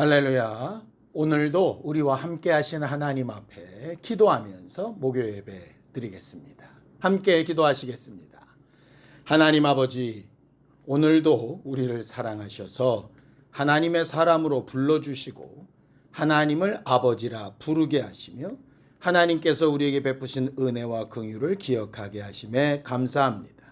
할렐루야. 오늘도 우리와 함께 하시는 하나님 앞에 기도하면서 목요 예배 드리겠습니다. 함께 기도하시겠습니다. 하나님 아버지, 오늘도 우리를 사랑하셔서 하나님의 사람으로 불러주시고 하나님을 아버지라 부르게 하시며 하나님께서 우리에게 베푸신 은혜와 긍휼을 기억하게 하심에 감사합니다.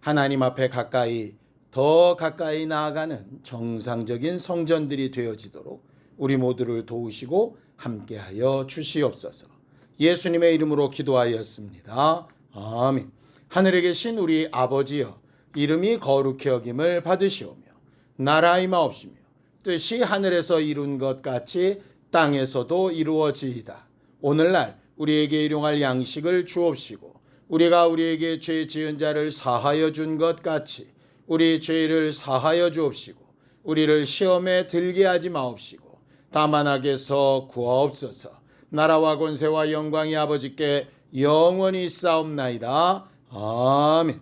하나님 앞에 가까이 더 가까이 나아가는 정상적인 성전들이 되어지도록 우리 모두를 도우시고 함께하여 주시옵소서. 예수님의 이름으로 기도하였습니다. 아멘. 하늘에 계신 우리 아버지여 이름이 거룩히 여김을 받으시오며 나라의 마옵시며 뜻이 하늘에서 이룬 것 같이 땅에서도 이루어지이다. 오늘날 우리에게 일용할 양식을 주옵시고 우리가 우리에게 죄 지은 자를 사하여 준 것 같이 우리 죄를 사하여 주옵시고 우리를 시험에 들게 하지 마옵시고 다만 악에서 구하옵소서. 나라와 권세와 영광이 아버지께 영원히 싸움나이다. 아멘.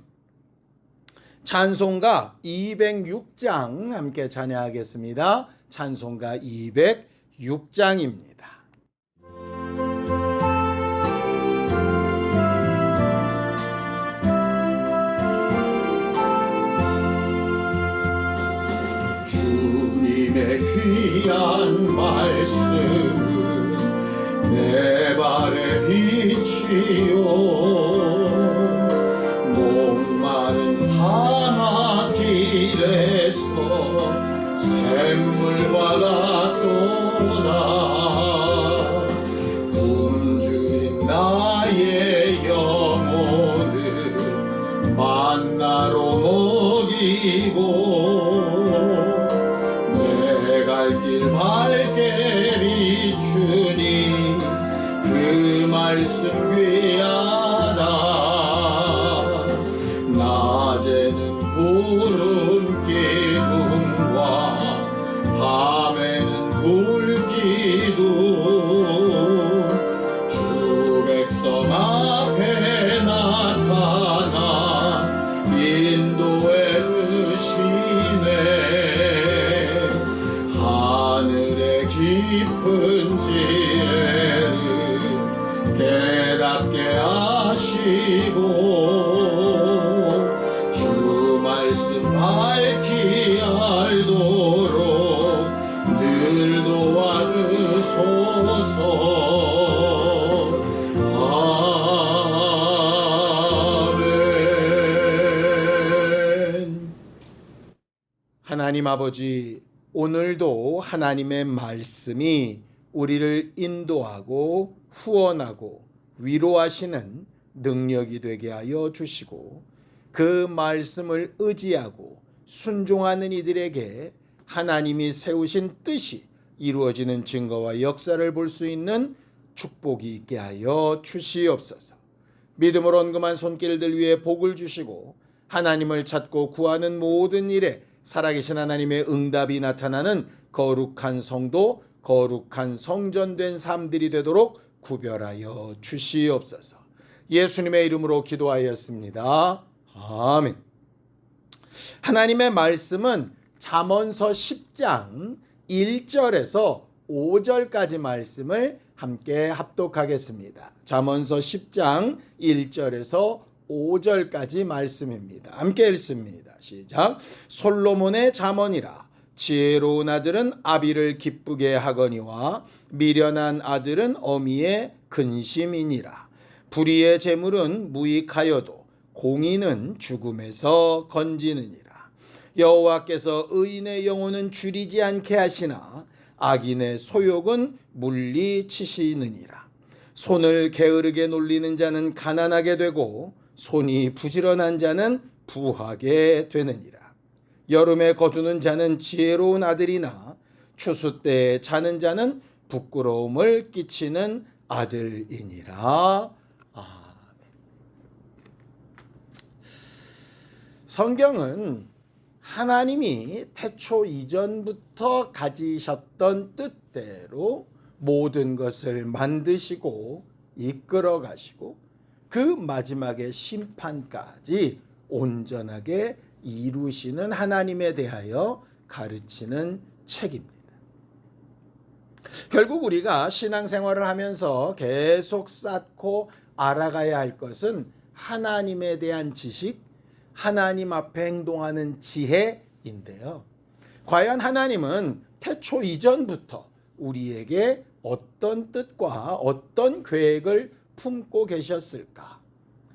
찬송가 206장 함께 찬양하겠습니다. 찬송가 206장입니다 귀한 말씀은 내 발의 빛이요 목마른 사막길에서 샘물과 같도 말씀 귀하다. 낮에는 구름 기둥과 밤에는 불 기둥. 주 백성 앞에 나타나 인도해 주시 하나님 아버지, 오늘도 하나님의 말씀이 우리를 인도하고 후원하고 위로하시는 능력이 되게 하여 주시고 그 말씀을 의지하고 순종하는 이들에게 하나님이 세우신 뜻이 이루어지는 증거와 역사를 볼 수 있는 축복이 있게 하여 주시옵소서. 믿음으로 언금한 손길들 위에 복을 주시고 하나님을 찾고 구하는 모든 일에 살아계신 하나님의 응답이 나타나는 거룩한 성도, 거룩한 성전된 삶들이 되도록 구별하여 주시옵소서. 예수님의 이름으로 기도하였습니다. 아멘. 하나님의 말씀은 잠언서 10장 1절에서 5절까지 말씀을 함께 합독하겠습니다. 잠언서 10장 1절에서 5절까지 말씀입니다. 함께 읽습니다. 시작. 솔로몬의 잠언이라 지혜로운 아들은 아비를 기쁘게 하거니와 미련한 아들은 어미의 근심이니라. 불의의 재물은 무익하여도 공의는 죽음에서 건지느니라. 여호와께서 의인의 영혼은 줄이지 않게 하시나 악인의 소욕은 물리치시느니라. 손을 게으르게 놀리는 자는 가난하게 되고 손이 부지런한 자는 부하게 되느니라. 여름에 거두는 자는 지혜로운 아들이나 추수 때에 자는 자는 부끄러움을 끼치는 아들이니라. 아멘. 성경은 하나님이 태초 이전부터 가지셨던 뜻대로 모든 것을 만드시고 이끌어 가시고 그 마지막에 심판까지 온전하게 이루시는 하나님에 대하여 가르치는 책입니다. 결국 우리가 신앙생활을 하면서 계속 쌓고 알아가야 할 것은 하나님에 대한 지식, 하나님 앞에 행동하는 지혜인데요. 과연 하나님은 태초 이전부터 우리에게 어떤 뜻과 어떤 계획을 품고 계셨을까?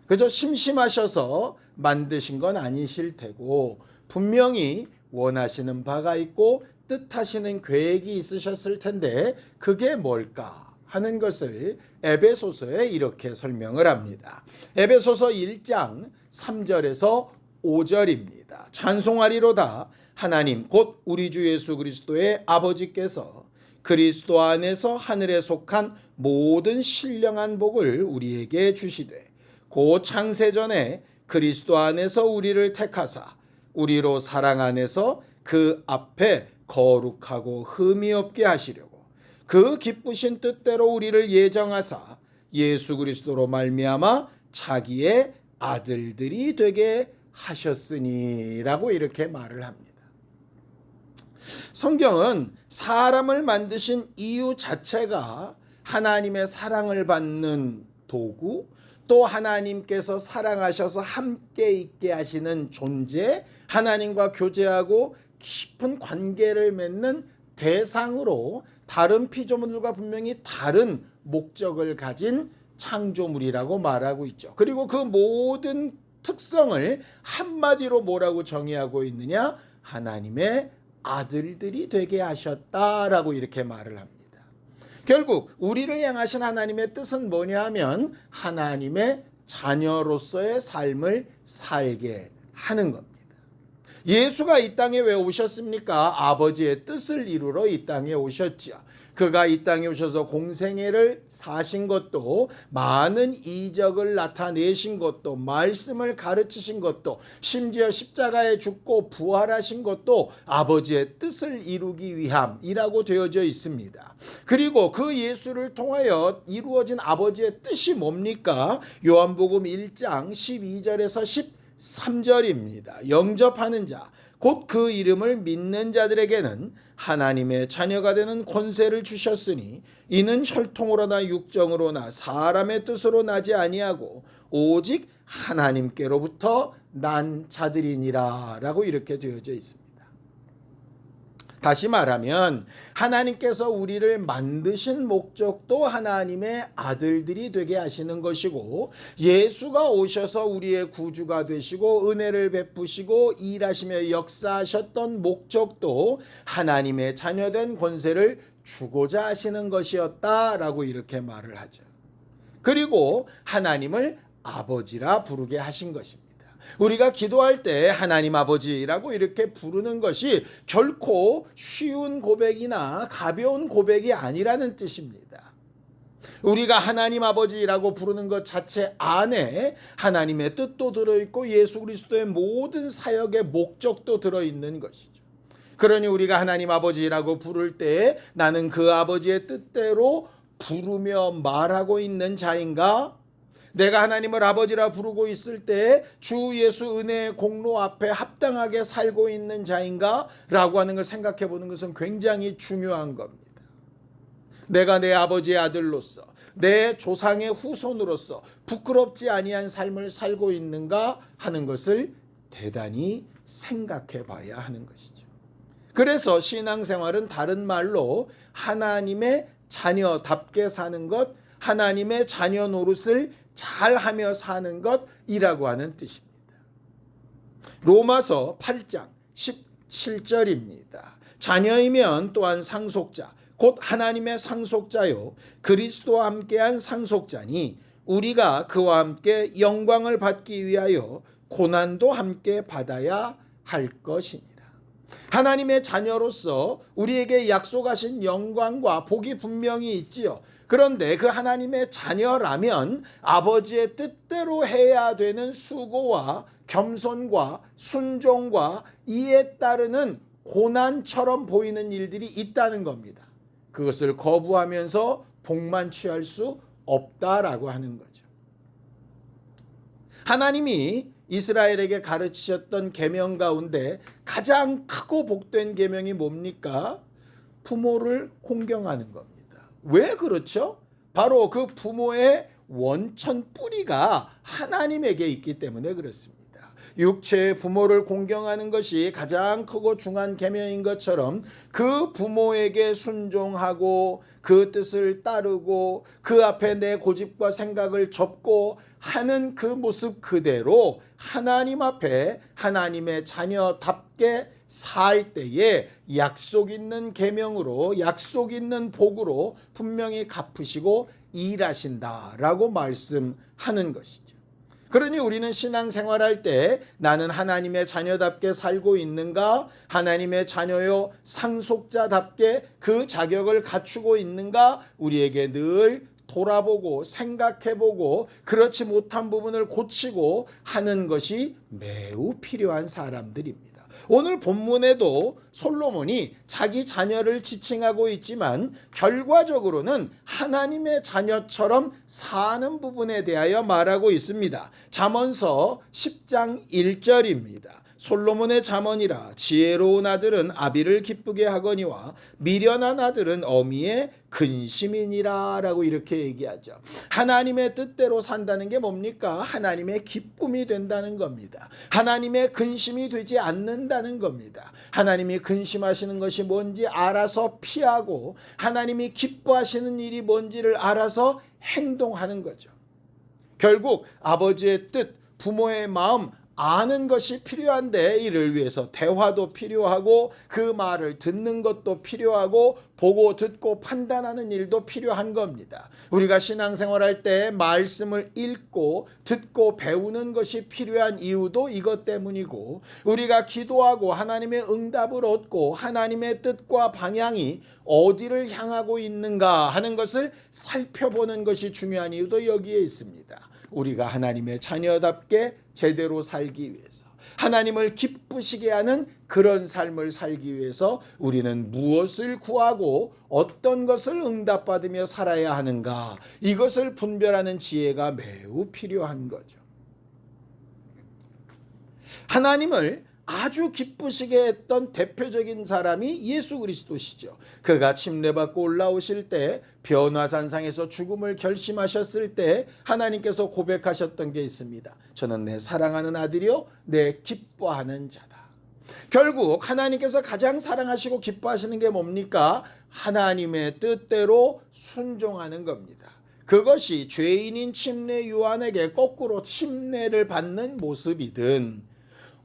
그저 심심하셔서 만드신 건 아니실 테고 분명히 원하시는 바가 있고 뜻하시는 계획이 있으셨을 텐데 그게 뭘까 하는 것을 에베소서에 이렇게 설명을 합니다. 에베소서 1장 3절에서 5절입니다. 찬송하리로다 하나님 곧 우리 주 예수 그리스도의 아버지께서 그리스도 안에서 하늘에 속한 모든 신령한 복을 우리에게 주시되 고 창세 전에 그리스도 안에서 우리를 택하사 우리로 사랑 안에서 그 앞에 거룩하고 흠이 없게 하시려고 그 기쁘신 뜻대로 우리를 예정하사 예수 그리스도로 말미암아 자기의 아들들이 되게 하셨으니라고 이렇게 말을 합니다. 성경은 사람을 만드신 이유 자체가 하나님의 사랑을 받는 도구, 또 하나님께서 사랑하셔서 함께 있게 하시는 존재, 하나님과 교제하고 깊은 관계를 맺는 대상으로 다른 피조물들과 분명히 다른 목적을 가진 창조물이라고 말하고 있죠. 그리고 그 모든 특성을 한마디로 뭐라고 정의하고 있느냐? 하나님의 아들들이 되게 하셨다라고 이렇게 말을 합니다. 결국 우리를 향하신 하나님의 뜻은 뭐냐 하면 하나님의 자녀로서의 삶을 살게 하는 겁니다. 예수가 이 땅에 왜 오셨습니까? 아버지의 뜻을 이루러 이 땅에 오셨지요. 그가 이 땅에 오셔서 공생애를 사신 것도 많은 이적을 나타내신 것도 말씀을 가르치신 것도 심지어 십자가에 죽고 부활하신 것도 아버지의 뜻을 이루기 위함이라고 되어져 있습니다. 그리고 그 예수를 통하여 이루어진 아버지의 뜻이 뭡니까? 요한복음 1장 12절에서 13절입니다. 영접하는 자 곧 그 이름을 믿는 자들에게는 하나님의 자녀가 되는 권세를 주셨으니 이는 혈통으로나 육정으로나 사람의 뜻으로 나지 아니하고 오직 하나님께로부터 난 자들이니라라고 이렇게 되어져 있습니다. 다시 말하면 하나님께서 우리를 만드신 목적도 하나님의 아들들이 되게 하시는 것이고 예수가 오셔서 우리의 구주가 되시고 은혜를 베푸시고 일하시며 역사하셨던 목적도 하나님의 자녀된 권세를 주고자 하시는 것이었다라고 이렇게 말을 하죠. 그리고 하나님을 아버지라 부르게 하신 것입니다. 우리가 기도할 때 하나님 아버지라고 이렇게 부르는 것이 결코 쉬운 고백이나 가벼운 고백이 아니라는 뜻입니다. 우리가 하나님 아버지라고 부르는 것 자체 안에 하나님의 뜻도 들어있고 예수 그리스도의 모든 사역의 목적도 들어있는 것이죠. 그러니 우리가 하나님 아버지라고 부를 때 나는 그 아버지의 뜻대로 부르며 말하고 있는 자인가? 내가 하나님을 아버지라 부르고 있을 때 주 예수 은혜의 공로 앞에 합당하게 살고 있는 자인가? 라고 하는 걸 생각해 보는 것은 굉장히 중요한 겁니다. 내가 내 아버지의 아들로서 내 조상의 후손으로서 부끄럽지 아니한 삶을 살고 있는가 하는 것을 대단히 생각해 봐야 하는 것이죠. 그래서 신앙생활은 다른 말로 하나님의 자녀답게 사는 것, 하나님의 자녀 노릇을 잘하며 사는 것이라고 하는 뜻입니다. 로마서 8장 17절입니다. 자녀이면 또한 상속자, 곧 하나님의 상속자요 그리스도와 함께한 상속자니 우리가 그와 함께 영광을 받기 위하여 고난도 함께 받아야 할 것이니라. 하나님의 자녀로서 우리에게 약속하신 영광과 복이 분명히 있지요. 그런데 그 하나님의 자녀라면 아버지의 뜻대로 해야 되는 수고와 겸손과 순종과 이에 따르는 고난처럼 보이는 일들이 있다는 겁니다. 그것을 거부하면서 복만 취할 수 없다라고 하는 거죠. 하나님이 이스라엘에게 가르치셨던 계명 가운데 가장 크고 복된 계명이 뭡니까? 부모를 공경하는 겁니다. 왜 그렇죠? 바로 그 부모의 원천 뿌리가 하나님에게 있기 때문에 그렇습니다. 육체의 부모를 공경하는 것이 가장 크고 중한 계명인 것처럼 그 부모에게 순종하고 그 뜻을 따르고 그 앞에 내 고집과 생각을 접고 하는 그 모습 그대로 하나님 앞에 하나님의 자녀답게 살 때에 약속 있는 계명으로 약속 있는 복으로 분명히 갚으시고 일하신다라고 말씀하는 것이죠. 그러니 우리는 신앙생활할 때 나는 하나님의 자녀답게 살고 있는가? 하나님의 자녀요 상속자답게 그 자격을 갖추고 있는가? 우리에게 늘 돌아보고 생각해보고 그렇지 못한 부분을 고치고 하는 것이 매우 필요한 사람들입니다. 오늘 본문에도 솔로몬이 자기 자녀를 지칭하고 있지만 결과적으로는 하나님의 자녀처럼 사는 부분에 대하여 말하고 있습니다. 잠언서 10장 1절입니다. 솔로몬의 잠언이라 지혜로운 아들은 아비를 기쁘게 하거니와 미련한 아들은 어미의 근심이니라 라고 이렇게 얘기하죠. 하나님의 뜻대로 산다는 게 뭡니까? 하나님의 기쁨이 된다는 겁니다. 하나님의 근심이 되지 않는다는 겁니다. 하나님이 근심하시는 것이 뭔지 알아서 피하고 하나님이 기뻐하시는 일이 뭔지를 알아서 행동하는 거죠. 결국 아버지의 뜻, 부모의 마음 아는 것이 필요한데 이를 위해서 대화도 필요하고 그 말을 듣는 것도 필요하고 보고 듣고 판단하는 일도 필요한 겁니다. 우리가 신앙생활할 때 말씀을 읽고 듣고 배우는 것이 필요한 이유도 이것 때문이고 우리가 기도하고 하나님의 응답을 얻고 하나님의 뜻과 방향이 어디를 향하고 있는가 하는 것을 살펴보는 것이 중요한 이유도 여기에 있습니다. 우리가 하나님의 자녀답게 제대로 살기 위해서 하나님을 기쁘시게 하는 그런 삶을 살기 위해서 우리는 무엇을 구하고 어떤 것을 응답받으며 살아야 하는가 이것을 분별하는 지혜가 매우 필요한 거죠. 하나님을 아주 기쁘시게 했던 대표적인 사람이 예수 그리스도시죠. 그가 침례받고 올라오실 때 변화산상에서 죽음을 결심하셨을 때 하나님께서 고백하셨던 게 있습니다. 저는 내 사랑하는 아들이요 내 기뻐하는 자다. 결국 하나님께서 가장 사랑하시고 기뻐하시는 게 뭡니까? 하나님의 뜻대로 순종하는 겁니다. 그것이 죄인인 침례 요한에게 거꾸로 침례를 받는 모습이든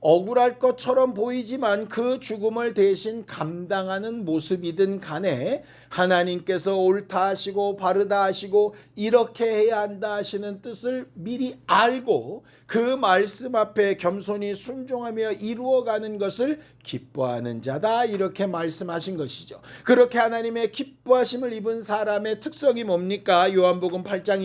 억울할 것처럼 보이지만 그 죽음을 대신 감당하는 모습이든 간에 하나님께서 옳다 하시고 바르다 하시고 이렇게 해야 한다 하시는 뜻을 미리 알고 그 말씀 앞에 겸손히 순종하며 이루어가는 것을 기뻐하는 자다 이렇게 말씀하신 것이죠. 그렇게 하나님의 기뻐하심을 입은 사람의 특성이 뭡니까? 요한복음 8장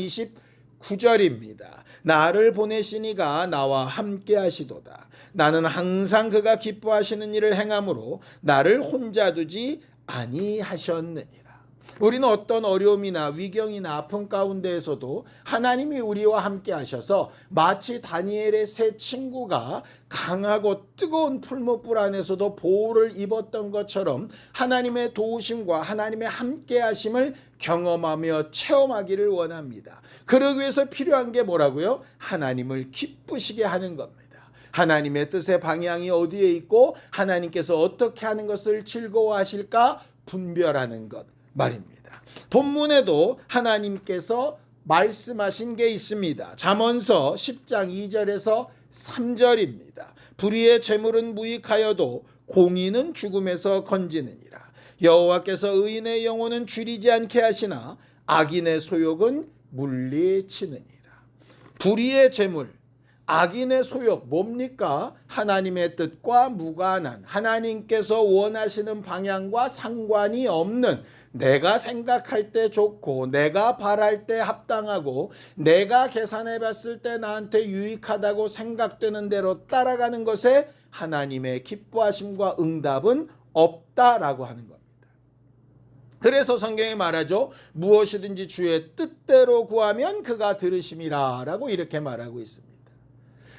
29절입니다. 나를 보내시니가 나와 함께 하시도다. 나는 항상 그가 기뻐하시는 일을 행함으로 나를 혼자 두지 아니하셨느니라. 우리는 어떤 어려움이나 위경이나 아픔 가운데에서도 하나님이 우리와 함께 하셔서 마치 다니엘의 세 친구가 강하고 뜨거운 풀무불 안에서도 보호를 입었던 것처럼 하나님의 도우심과 하나님의 함께 하심을 경험하며 체험하기를 원합니다. 그러기 위해서 필요한 게 뭐라고요? 하나님을 기쁘시게 하는 겁니다. 하나님의 뜻의 방향이 어디에 있고 하나님께서 어떻게 하는 것을 즐거워하실까 분별하는 것 말입니다. 본문에도 하나님께서 말씀하신 게 있습니다. 잠언서 10장 2절에서 3절입니다. 불의의 재물은 무익하여도 공의는 죽음에서 건지느니라. 여호와께서 의인의 영혼은 줄이지 않게 하시나 악인의 소욕은 물리치느니라. 불의의 재물 악인의 소욕 뭡니까? 하나님의 뜻과 무관한 하나님께서 원하시는 방향과 상관이 없는 내가 생각할 때 좋고 내가 바랄 때 합당하고 내가 계산해 봤을 때 나한테 유익하다고 생각되는 대로 따라가는 것에 하나님의 기뻐하심과 응답은 없다라고 하는 겁니다. 그래서 성경에 말하죠. 무엇이든지 주의 뜻대로 구하면 그가 들으심이라 라고 이렇게 말하고 있습니다.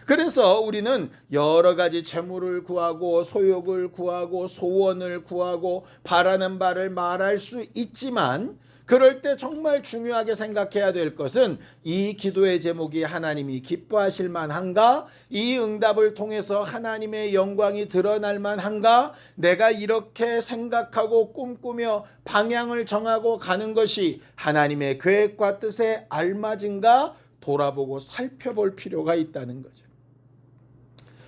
그래서 우리는 여러 가지 재물을 구하고 소욕을 구하고 소원을 구하고 바라는 바를 말할 수 있지만 그럴 때 정말 중요하게 생각해야 될 것은 이 기도의 제목이 하나님이 기뻐하실 만한가? 이 응답을 통해서 하나님의 영광이 드러날 만한가? 내가 이렇게 생각하고 꿈꾸며 방향을 정하고 가는 것이 하나님의 계획과 뜻에 알맞은가? 돌아보고 살펴볼 필요가 있다는 거죠.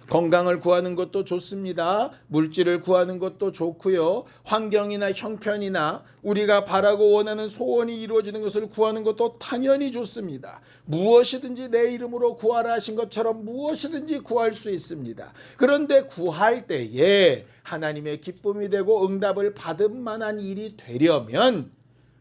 건강을 구하는 것도 좋습니다. 물질을 구하는 것도 좋고요. 환경이나 형편이나 우리가 바라고 원하는 소원이 이루어지는 것을 구하는 것도 당연히 좋습니다. 무엇이든지 내 이름으로 구하라 하신 것처럼 무엇이든지 구할 수 있습니다. 그런데 구할 때에 하나님의 기쁨이 되고 응답을 받을 만한 일이 되려면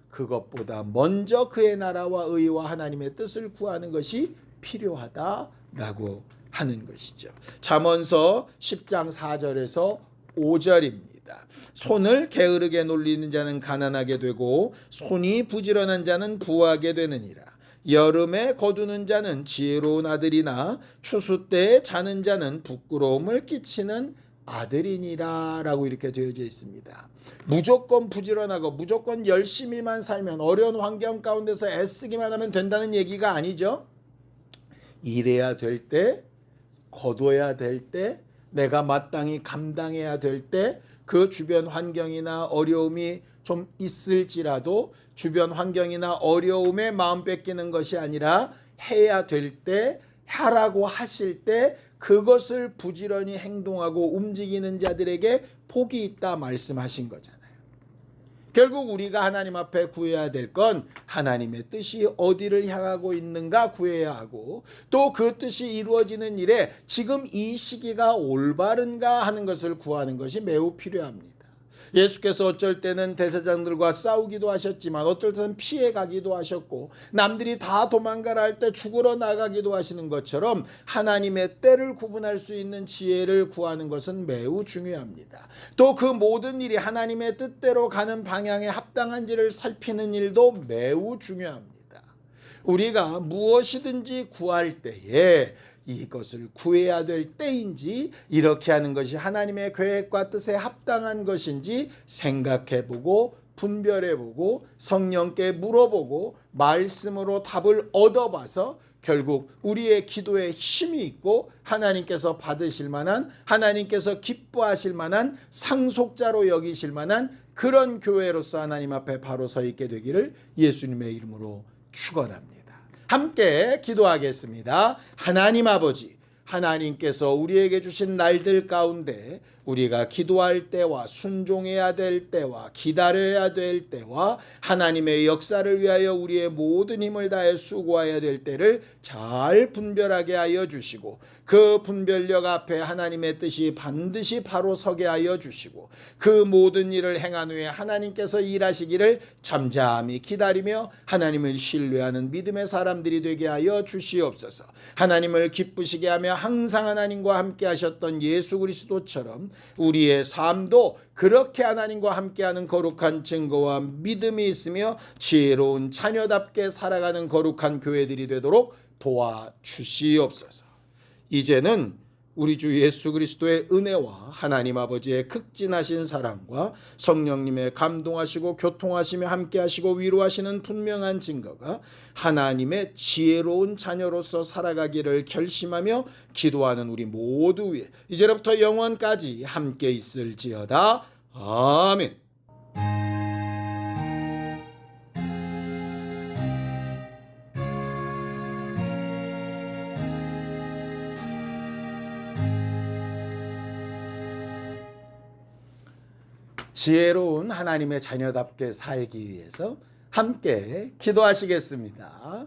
그것보다 먼저 그의 나라와 의와 하나님의 뜻을 구하는 것이 필요하다라고 하는 것이죠. 잠언서 10장 4절에서 5절입니다. 손을 게으르게 놀리는 자는 가난하게 되고 손이 부지런한 자는 부하게 되느니라. 여름에 거두는 자는 지혜로운 아들이나 추수 때에 자는 자는 부끄러움을 끼치는 아들이니라라고 이렇게 되어져 있습니다. 무조건 부지런하고 무조건 열심히만 살면 어려운 환경 가운데서 애쓰기만 하면 된다는 얘기가 아니죠. 일해야 될 때, 거둬야 될 때, 내가 마땅히 감당해야 될 때, 그 주변 환경이나 어려움이 좀 있을지라도 주변 환경이나 어려움에 마음 뺏기는 것이 아니라 해야 될 때, 하라고 하실 때 그것을 부지런히 행동하고 움직이는 자들에게 복이 있다 말씀하신 거잖아요. 결국 우리가 하나님 앞에 구해야 될 건 하나님의 뜻이 어디를 향하고 있는가 구해야 하고 또 그 뜻이 이루어지는 일에 지금 이 시기가 올바른가 하는 것을 구하는 것이 매우 필요합니다. 예수께서 어쩔 때는 대세장들과 싸우기도 하셨지만 어쩔 때는 피해 가기도 하셨고 남들이 다 도망가라 할 때 죽으러 나가기도 하시는 것처럼 하나님의 때를 구분할 수 있는 지혜를 구하는 것은 매우 중요합니다. 또 그 모든 일이 하나님의 뜻대로 가는 방향에 합당한지를 살피는 일도 매우 중요합니다. 우리가 무엇이든지 구할 때에 이것을 구해야 될 때인지 이렇게 하는 것이 하나님의 계획과 뜻에 합당한 것인지 생각해 보고 분별해 보고 성령께 물어보고 말씀으로 답을 얻어봐서 결국 우리의 기도에 힘이 있고 하나님께서 받으실 만한 하나님께서 기뻐하실 만한 상속자로 여기실 만한 그런 교회로서 하나님 앞에 바로 서 있게 되기를 예수님의 이름으로 축원합니다. 함께 기도하겠습니다. 하나님 아버지, 하나님께서 우리에게 주신 날들 가운데 우리가 기도할 때와 순종해야 될 때와 기다려야 될 때와 하나님의 역사를 위하여 우리의 모든 힘을 다해 수고해야 될 때를 잘 분별하게 하여 주시고 그 분별력 앞에 하나님의 뜻이 반드시 바로 서게 하여 주시고 그 모든 일을 행한 후에 하나님께서 일하시기를 잠잠히 기다리며 하나님을 신뢰하는 믿음의 사람들이 되게 하여 주시옵소서. 하나님을 기쁘시게 하며 항상 하나님과 함께 하셨던 예수 그리스도처럼 우리의 삶도 그렇게 하나님과 함께하는 거룩한 증거와 믿음이 있으며 지혜로운 자녀답게 살아가는 거룩한 교회들이 되도록 도와주시옵소서. 이제는 우리 주 예수 그리스도의 은혜와 하나님 아버지의 극진하신 사랑과 성령님의 감동하시고 교통하시며 함께하시고 위로하시는 분명한 증거가 하나님의 지혜로운 자녀로서 살아가기를 결심하며 기도하는 우리 모두 위에 이제부터 영원까지 함께 있을지어다. 아멘. 지혜로운 하나님의 자녀답게 살기 위해서 함께 기도하시겠습니다.